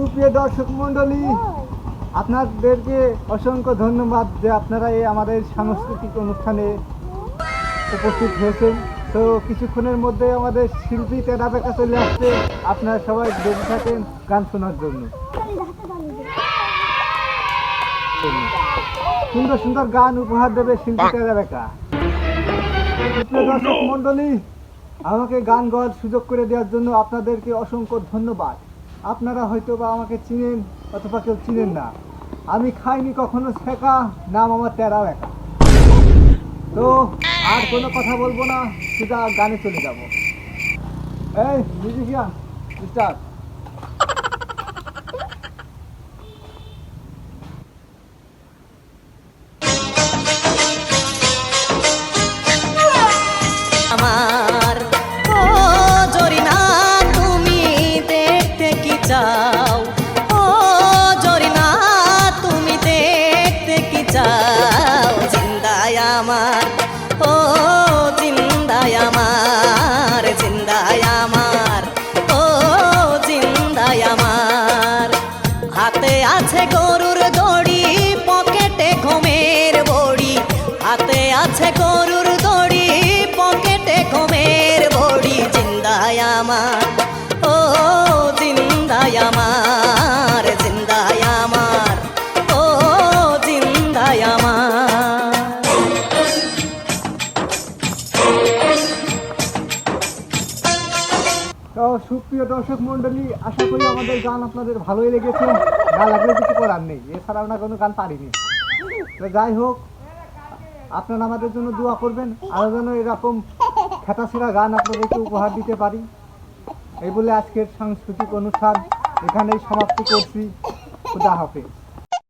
সুপ্রিয় দর্শক মণ্ডলী, আপনাদেরকে অসংখ্য ধন্যবাদ যে আপনারা এই আমাদের সাংস্কৃতিক অনুষ্ঠানে উপস্থিত হয়েছেন। তো কিছুক্ষণের মধ্যে আমাদের শিল্পী তেরা বেকা চলে আসছে। আপনারা সবাই বেঁচে থাকেন গান শোনার জন্য। সুন্দর সুন্দর গান উপহার দেবে শিল্পী তেরা বেকা সুপ্রিয় দর্শক মণ্ডলী, আমাকে গান গাওয়ার সুযোগ করে দেওয়ার জন্য আপনাদেরকে অসংখ্য ধন্যবাদ। আপনারা হয়তো বা আমাকে চিনেন অথবা কেউ চিনেন না। আমি খাইনি কখনো শেখা, নাম আমার তেরাও একা তো আর কোনো কথা বলব না সেটা গানে চলে যাব। এই, মিউজিশিয়ান স্টার্ট চাও? ও জরিনা, তুমি দেখতে কি চাও? জিন্দায় আমার, ও জিন্দায় আমার জিন্দায় আমার, ও জিন্দায় আমার। হাতে আছে গরুর দড়ি, পকেটে ঘুমের বড়ি। হাতে আছে গরুর দড়ি, পকেটে ঘুমের বড়ি। জিন্দায় আমার সুপ্রিয় দর্শক মন্ডলী আশা করি আমাদের গান আপনাদের ভালোই লেগেছে। না লাগলে কিছু করার নেই। এছাড়া আমরা কোনো গান পারিনি। তো যাই হোক, আপনারা আমাদের জন্য দোয়া করবেন। আরও যেন এরকম খেতাছেড়া গান আপনাদেরকে উপহার দিতে পারি। এই বলে আজকের সাংস্কৃতিক অনুষ্ঠান এখানেই সমাপ্তি করছি। খুদা হাফেজ।